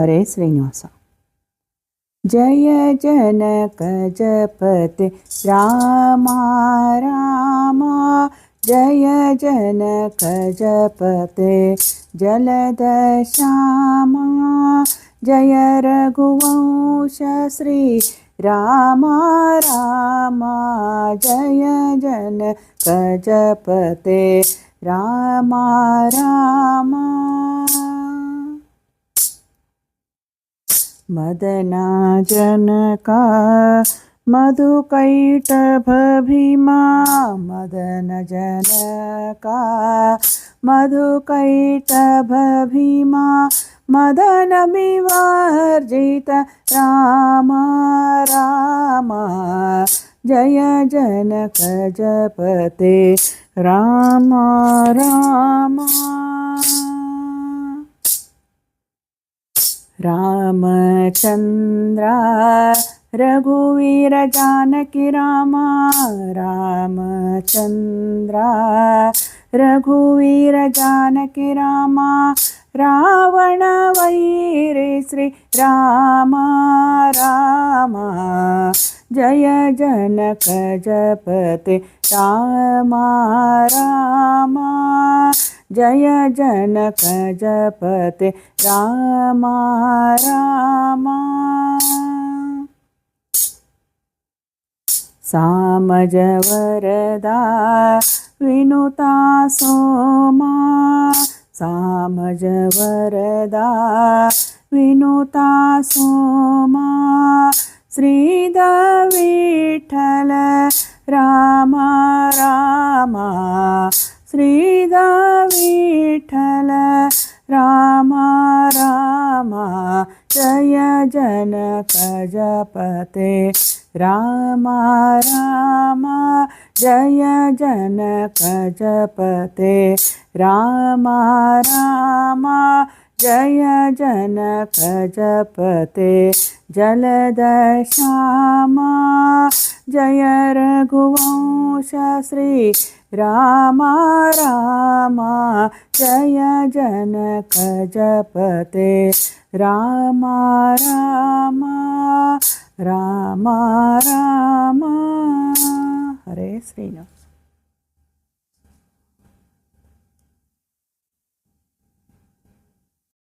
हरे श्रीनिवास। जय, जनक, जपते, रामा रामा। जय, जनक, जपते जलद श्यामा जय, रघुवंश, श्री रामा रामा। जय, जनक, जपते, रामा रामा। मदना जनका मधुकैटभीमा मदन जनका मधुकैटभीमा मदन विवर्जित राम राम। जय जनक जपते राम राम। रामचन्द्रा रघुवीर जानकी रामा रामचन्द्रा रघुवीर जानकी रामा रावण वैरे श्री राम राम जय जनक जपते राम राम जय जनक जपते राम राम। सामजवरदा विनुता सोमा। सामजवरदा विनुता सोमा। श्रीदविठल राम राम श्रीदविठल राम राम जय जनक जपते राम राम जय जनक जपते राम राम जय जनक जपते जलद श्यामा जय रघुवंश श्री राम राम जय जनक जपते। राम राम रामा रामा। हरे श्रीनाथ